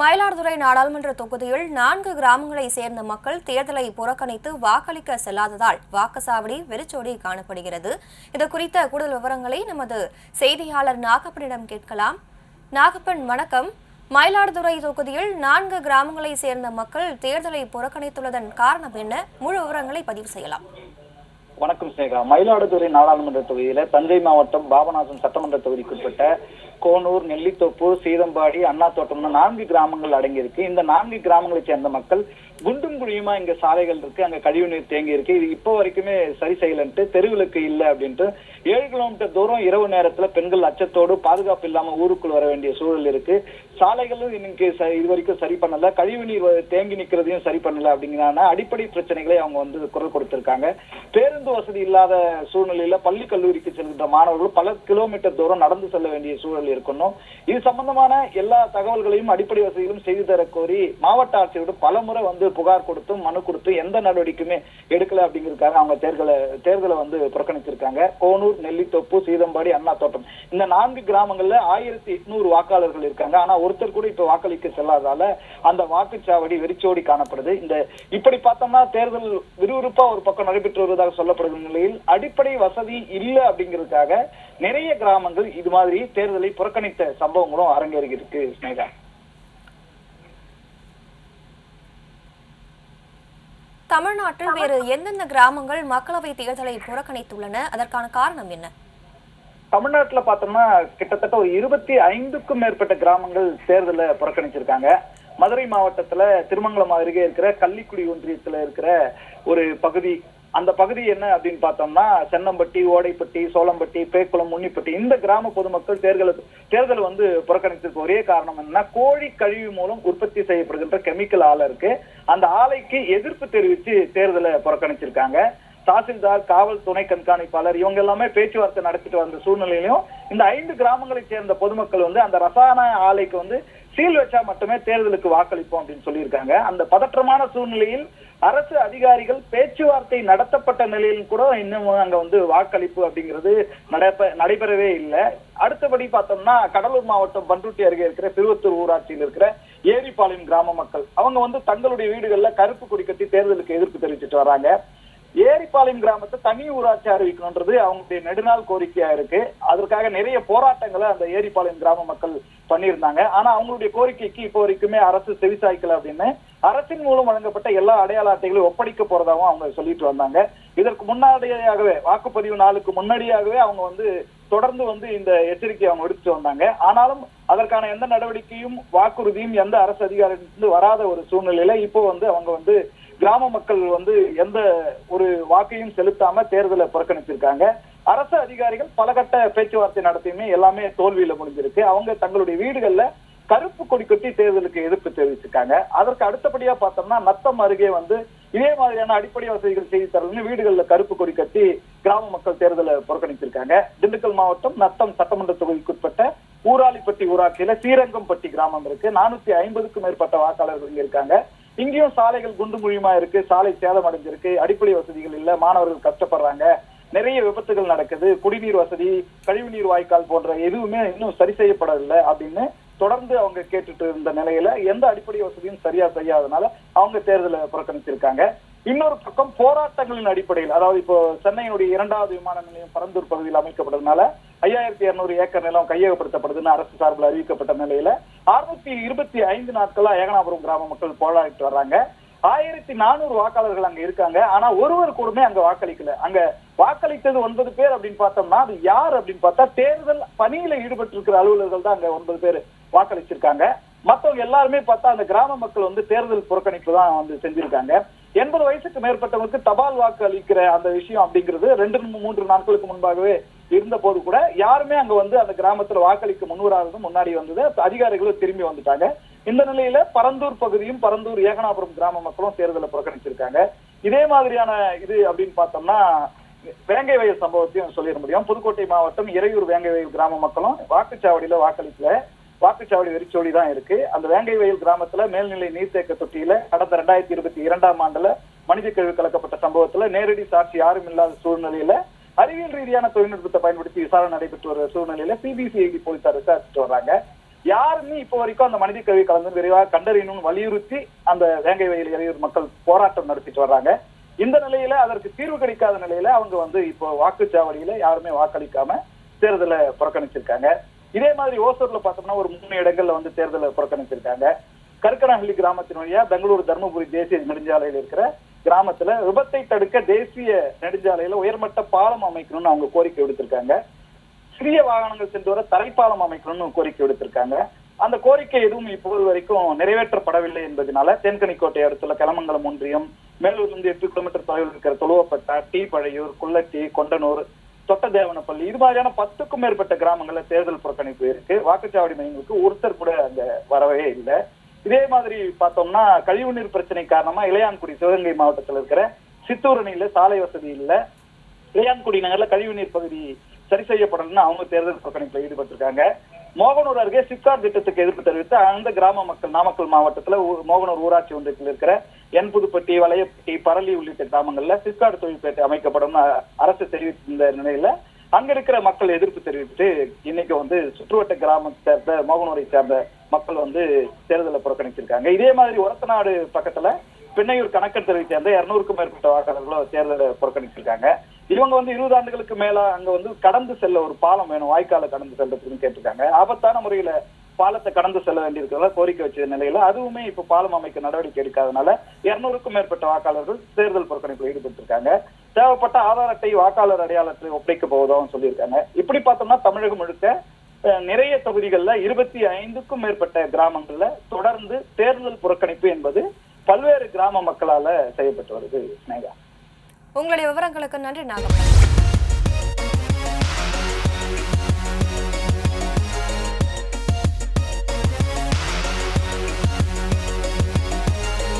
மயிலாடுதுறை நாடாளுமன்ற தொகுதியில் நான்கு கிராமங்களை சேர்ந்த மக்கள் தேர்தலை புறக்கணித்து வாக்களிக்க செல்லாததால் வாக்குச்சாவடி வெறிச்சோடி காணப்படுகிறது. இது குறித்த கூடுதல் விவரங்களை நமது செய்தியாளர் நாகப்பனிடம் கேட்கலாம். நாகப்பன் வணக்கம். மயிலாடுதுறை தொகுதியில் நான்கு கிராமங்களை சேர்ந்த மக்கள் தேர்தலை புறக்கணித்துள்ளதன் காரணம் என்ன? முழு விவரங்களை பதிவு செய்யலாம். வணக்கம் சேகா மயிலாடுதுறை நாடாளுமன்ற தொகுதியில தஞ்சை மாவட்டம் பாபநாசம் சட்டமன்ற தொகுதிக்குட்பட்ட கோனூர் நெல்லித்தோப்பு சீதம்பாடி அண்ணா தோட்டம்னு நான்கு கிராமங்கள் அடங்கியிருக்கு. இந்த நான்கு கிராமங்களை சேர்ந்த மக்கள் குண்டும் குழியுமா இங்க சாலைகள் இருக்கு அங்க கழிவுநீர் தேங்கி இருக்கு. இது இப்போ வரைக்குமே சரி செய்யலன்ட்டு தெருவிளக்கு இல்லை அப்படின்ட்டு ஏழு கிலோமீட்டர் தூரம் இரவு நேரத்துல பெண்கள் அச்சத்தோடு பாதுகாப்பு இல்லாம ஊருக்குள் வர வேண்டிய சூழல் இருக்கு. சாலைகளும் இன்னைக்கு ச- இது வரைக்கும் சரி பண்ணல. கழிவு நீர் தேங்கி நிக்கிறதையும் சரி பண்ணல அப்படிங்கிறான அடிப்படை பிரச்சனைகளை அவங்க வந்து குரல் கொடுத்திருக்காங்க. பேருந்து வசதி இல்லாத சூழ்நிலையில பள்ளி கல்லூரிக்கு செல்கின்ற மாணவர்கள் பல கிலோமீட்டர் தூரம் நடந்து செல்ல வேண்டிய சூழல் இருக்கணும். இது சம்பந்தமான எல்லா தகவல்களையும் அடிப்படை வசதிகளும் செய்து தர கோரி மாவட்ட ஆட்சியரிடம் பல முறை வந்து புகார் கொடுத்தும் மனு கொடுத்தும் எந்த நடவடிக்கையுமே எடுக்கல அப்படிங்கிறதுக்காக அவங்க தேர்தலை தேர்தலை வந்து புறக்கணித்திருக்காங்க கோனூர் நெல்லித்தோப்பு சீதம்பாடி அண்ணா தோட்டம். இந்த நான்கு கிராமங்கள்ல ஆயிரத்தி எட்நூறு வாக்காளர்கள் இருக்காங்க. ஆனா ஒருத்தர் கூட இப்ப வாக்களிக்க செல்லாதால அந்த வாக்குச்சாவடி வெறிச்சோடி காணப்படுது. இந்த இப்படி பார்த்தோம்னா தேர்தல் விறுவிறுப்பா ஒரு பக்கம் நடைபெற்று வருவதாக சொல்லப்படுகிற நிலையில் அடிப்படை வசதி இல்லை அப்படிங்கிறதுக்காக நிறைய கிராமங்கள் இது மாதிரி தேர்தலை புறக்கணித்த சம்பவங்களும் அரங்கேறி இருக்கு ஸ்னேகா தமிழ்நாட்டில் வேறு எந்தெந்த கிராமங்கள் மக்களவை தேர்தலை புறக்கணித்துள்ளன? அதற்கான காரணம் என்ன? தமிழ்நாட்டுல பார்த்தோம்னா கிட்டத்தட்ட ஒரு இருபத்தி ஐந்துக்கும் மேற்பட்ட கிராமங்கள் தேர்தலை புறக்கணிச்சிருக்காங்க. மதுரை மாவட்டத்துல திருமங்கலம் அருகே இருக்கிற கள்ளிக்குடி ஒன்றியத்துல இருக்கிற ஒரு பகுதி அந்த பகுதி என்ன அப்படின்னு பார்த்தோம்னா சென்னம்பட்டி ஓடைப்பட்டி சோளம்பட்டி பேக்குளம் முன்னிப்பட்டி இந்த கிராம பொதுமக்கள் தேர்தல் தேர்தல் வந்து புறக்கணித்ததுக்கு ஒரே காரணம் என்னன்னா கோழி கழிவு மூலம் உற்பத்தி செய்யப்படுகின்ற கெமிக்கல் ஆலை இருக்கு. அந்த ஆலைக்கு எதிர்ப்பு தெரிவித்து தேர்தலை புறக்கணிச்சிருக்காங்க. தாசில்தார் காவல் துணை கண்காணிப்பாளர் இவங்க எல்லாமே பேச்சுவார்த்தை நடத்திட்டு வந்த சூழ்நிலையிலும் இந்த ஐந்து கிராமங்களை சேர்ந்த பொதுமக்கள் வந்து அந்த ரசாயன ஆலைக்கு வந்து சீல் வச்சா மட்டுமே தேர்தலுக்கு வாக்களிப்போம் அப்படின்னு சொல்லியிருக்காங்க. அந்த பதற்றமான சூழ்நிலையில் அரசு அதிகாரிகள் பேச்சுவார்த்தை நடத்தப்பட்ட நிலையில் கூட இன்னும் அங்க வந்து வாக்களிப்பு அப்படிங்கிறது நடப்ப நடைபெறவே இல்லை. அடுத்தபடி பார்த்தோம்னா கடலூர் மாவட்டம் பண்ருட்டி அருகே இருக்கிற திருவத்தூர் ஊராட்சியில் இருக்கிற ஏரிப்பாளையம் கிராம மக்கள் அவங்க வந்து தங்களுடைய வீடுகள்ல கருப்பு கொடி கட்டி தேர்தலுக்கு எதிர்ப்பு தெரிவிச்சிட்டு வராங்க. ஏரிப்பாளையம் கிராமத்தை தனி ஊராட்சி அறிவிக்கணுன்றது அவங்களுடைய நெடுநாள் கோரிக்கையா இருக்கு. அதற்காக நிறைய போராட்டங்களை அந்த ஏரிப்பாளையம் கிராம மக்கள் பண்ணியிருந்தாங்க. ஆனா அவங்களுடைய கோரிக்கைக்கு இப்போ வரைக்குமே அரசு செவிசாய்க்கல அப்படின்னு அரசின் மூலம் வழங்கப்பட்ட எல்லா அடையாள அட்டைகளையும் ஒப்படைக்க போறதாகவும் அவங்க சொல்லிட்டு வந்தாங்க. இதற்கு முன்னாடியாகவே வாக்குப்பதிவு நாளுக்கு முன்னாடியாகவே அவங்க வந்து தொடர்ந்து வந்து இந்த எச்சரிக்கையை அவங்க விடுத்து வந்தாங்க. ஆனாலும் அதற்கான எந்த நடவடிக்கையும் வாக்குறுதியும் எந்த அரசு அதிகாரிலிருந்து வராத ஒரு சூழ்நிலையில இப்போ வந்து அவங்க வந்து கிராம மக்கள் வந்து எந்த ஒரு வாக்கையும் செலுத்தாம தேர்தலை புறக்கணிச்சிருக்காங்க. அரசு அதிகாரிகள் பல கட்ட பேச்சுவார்த்தை நடத்தியுமே எல்லாமே தோல்வியில முடிஞ்சிருக்கு. அவங்க தங்களுடைய வீடுகள்ல கருப்பு கொடி கட்டி தேர்தலுக்கு எதிர்ப்பு தெரிவிச்சிருக்காங்க. அதற்கு அடுத்தபடியா பார்த்தோம்னா நத்தம் அருகே வந்து இதே மாதிரியான அடிப்படை வசதிகள் செய்து தரலன்னு வீடுகள்ல கருப்பு கொடி கட்டி கிராம மக்கள் தேர்தலை புறக்கணிச்சிருக்காங்க. திண்டுக்கல் மாவட்டம் நத்தம் சட்டமன்ற தொகுதிக்குட்பட்ட ஊராளிப்பட்டி ஊராட்சியில ஸ்ரீரங்கம்பட்டி கிராமம் இருக்கு. நானூத்தி ஐம்பதுக்கும் மேற்பட்ட வாக்காளர்கள் இங்க இருக்காங்க. இங்கேயும் சாலைகள் குண்டு குழியுமா இருக்கு சாலை சேதம் அடைஞ்சிருக்கு அடிப்படை வசதிகள் இல்ல மாணவர்கள் கஷ்டப்படுறாங்க நிறைய விபத்துகள் நடக்குது குடிநீர் வசதி கழிவுநீர் வாய்க்கால் போன்ற எதுவுமே இன்னும் சரி செய்யப்படவில்லை அப்படின்னு தொடர்ந்து அவங்க கேட்டுட்டு இருந்த நிலையில எந்த அடிப்படை வசதியும் சரியா செய்யாதனால அவங்க தேர்தலை புறக்கணிச்சிருக்காங்க. இன்னொரு பக்கம் போராட்டங்களின் அடிப்படையில் அதாவது இப்போ சென்னையினுடைய இரண்டாவது விமான நிலையம் பரந்தூர் பகுதியில் அமைக்கப்பட்டதுனால ஐயாயிரத்தி இருநூறு ஏக்கர் நிலம் கையகப்படுத்தப்படுதுன்னு அரசு சார்பில் அறிவிக்கப்பட்ட நிலையில அறுநூத்தி இருபத்தி ஐந்து நாட்களா ஏகனாபுரம் கிராம மக்கள் போராடிட்டு வர்றாங்க. ஆயிரத்தி நானூறு வாக்காளர்கள் அங்க இருக்காங்க. ஆனா ஒருவர் கூடமே அங்க வாக்களிக்கல. அங்க வாக்களித்தது ஒன்பது பேர் அப்படின்னு பார்த்தோம்னா அது யார் அப்படின்னு பார்த்தா தேர்தல் பணியில ஈடுபட்டு இருக்கிற அலுவலர்கள் தான் அங்க ஒன்பது பேர். வாக்களிச்சிருக்காங்க. மற்றவங்க எல்லாருமே பார்த்தா அந்த கிராம மக்கள் வந்து தேர்தல் புறக்கணிப்பு தான் வந்து செஞ்சிருக்காங்க. எண்பது வயசுக்கு மேற்பட்டவங்களுக்கு தபால் வாக்கு அளிக்கிற அந்த விஷயம் அப்படிங்கிறது ரெண்டு மூன்று நாட்களுக்கு முன்பாகவே இருந்த போது கூட யாருமே அங்க வந்து அந்த கிராமத்துல வாக்களிக்க முன்வராதது முன்னாடி வந்தது. அதிகாரிகளும் திரும்பி வந்துட்டாங்க. இந்த நிலையில பரந்தூர் பகுதியும் பரந்தூர் ஏகனாபுரம் கிராம மக்களும் தேர்தலை புறக்கணிச்சிருக்காங்க. இதே மாதிரியான இது அப்படின்னு பார்த்தோம்னா வேங்கை வயல் சம்பவத்தையும் சொல்லிட முடியும். புதுக்கோட்டை மாவட்டம் இறையூர் வேங்கை வயல் கிராம மக்களும் வாக்குச்சாவடியில வாக்களிக்கல. வாக்குச்சாவடி வெறிச்சோடி தான் இருக்கு. அந்த வேங்கை வயல் கிராமத்துல மேல்நிலை நீர்த்தேக்க தொட்டியில கடந்த ரெண்டாயிரத்தி இருபத்தி இரண்டாம் ஆண்டுல மனித கழிவு கலக்கப்பட்ட சம்பவத்துல நேரடி சாட்சி யாரும் இல்லாத சூழ்நிலையில அறிவியல் ரீதியான தொழில்நுட்பத்தை பயன்படுத்தி விசாரணை நடைபெற்று வர சூழ்நிலையில சிபிசிஐடி போலீசார் விசாரிச்சுட்டு வர்றாங்க. யாருமே இப்போ வரைக்கும் அந்த மனித கழிவு கலந்து விரைவாக கண்டறியணும்னு வலியுறுத்தி அந்த வேங்கை வயல் இளையோர் மக்கள் போராட்டம் நடத்திட்டு வர்றாங்க. இந்த நிலையில அதற்கு தீர்வு கிடைக்காத நிலையில அவங்க வந்து இப்போ வாக்குச்சாவடியில யாருமே வாக்களிக்காம தேர்தலை புறக்கணிச்சிருக்காங்க. இதே மாதிரி ஓசூர்ல பார்த்தோம்னா ஒரு மூணு இடங்கள்ல வந்து தேர்தலை புறக்கணிச்சிருக்காங்க. கற்கனஹள்ளி கிராமத்தின் வழியா பெங்களூரு தருமபுரி தேசிய நெடுஞ்சாலையில் இருக்கிற கிராமத்துல விபத்தை தடுக்க தேசிய நெடுஞ்சாலையில உயர்மட்ட பாலம் அமைக்கணும்னு அவங்க கோரிக்கை விடுத்திருக்காங்க. சிறிய வாகனங்கள் சென்று வர தரைப்பாலம் அமைக்கணும்னு கோரிக்கை விடுத்திருக்காங்க. அந்த கோரிக்கை எதுவும் இப்போது வரைக்கும் நிறைவேற்றப்படவில்லை என்பதனால தேன்கனிக்கோட்டை அடுத்துள்ள கிளமங்கலம் ஒன்றியம் மேலூர்ல இருந்து எட்டு கிலோமீட்டர் தொலைவில் இருக்கிற தொழுவப்பட்டா டி பழையூர் குள்ளட்டி கொண்டனூர் சொட்டதேவனப்பள்ளி இது மாதிரியான பத்துக்கும் மேற்பட்ட கிராமங்கள்ல தேர்தல் புறக்கணிப்பு இருக்கு. வாக்குச்சாவடி மையங்களுக்கு ஒருத்தர் கூட அங்க வரவே இல்லை. இதே மாதிரி பார்த்தோம்னா கழிவுநீர் பிரச்சனை காரணமா இளையான்குடி சிவகங்கை மாவட்டத்தில் இருக்கிற சித்தூர் அணியில சாலை வசதி இல்ல. இளையான்குடி நகர்ல கழிவுநீர் பகுதி சரி செய்யப்படணும்னு அவங்க தேர்தல் புறக்கணிப்புல ஈடுபட்டிருக்காங்க. மோகனூர் அருகே சிப்கார் திட்டத்துக்கு எதிர்ப்பு தெரிவித்து அந்த கிராம மக்கள் நாமக்கல் மாவட்டத்துல மோகனூர் ஊராட்சி ஒன்றியத்தில் இருக்கிற என் புதுப்பட்டி வளையப்பட்டி பரளி உள்ளிட்ட கிராமங்கள்ல சிப்காட் தொழிற்பேட்டை அமைக்கப்படும் அரசு தெரிவித்திருந்த நிலையில அங்க இருக்கிற மக்கள் எதிர்ப்பு தெரிவித்து இன்னைக்கு வந்து சுற்றுவட்ட கிராமத்தை சேர்ந்த மோகனூரை சேர்ந்த மக்கள் வந்து தேர்தலை புறக்கணிச்சிருக்காங்க. இதே மாதிரி ஒரத்தநாடு பக்கத்துல பின்னையூர் கணக்கெடுத்தலை சேர்ந்த இருநூறுக்கும் மேற்பட்ட வாக்காளர்களும் தேர்தலை புறக்கணிச்சிருக்காங்க. இவங்க வந்து இருபது ஆண்டுகளுக்கு மேல அங்க வந்து கடந்து செல்ல ஒரு பாலம் வேணும் வாய்க்கால கடந்து செல்றதுன்னு கேட்டிருக்காங்க. ஆபத்தான முறையில பாலத்தை கடந்து செல்ல வேண்டியிருக்கிறத கோரிக்கை வச்ச நிலையில அதுவுமே இப்ப பாலம் அமைக்க நடவடிக்கை எடுக்காதனால இருநூறுக்கும் மேற்பட்ட வாக்காளர்கள் தேர்தல் புறக்கணிப்பில் ஈடுபட்டிருக்காங்க. தேவைப்பட்ட ஆதார் அட்டை வாக்காளர் அடையாளத்தை ஒப்படைக்க போவதாகவும் சொல்லியிருக்காங்க. இப்படி பார்த்தோம்னா தமிழகம் முழுக்க நிறைய தொகுதிகள்ல இருபத்தி ஐந்துக்கும் மேற்பட்ட கிராமங்கள்ல தொடர்ந்து தேர்தல் புறக்கணிப்பு என்பது பல்வேறு கிராம மக்களால செய்யப்பட்டு வருது ஸ்னேகா உங்களுடைய விவரங்களுக்கு நன்றி நாகப்பா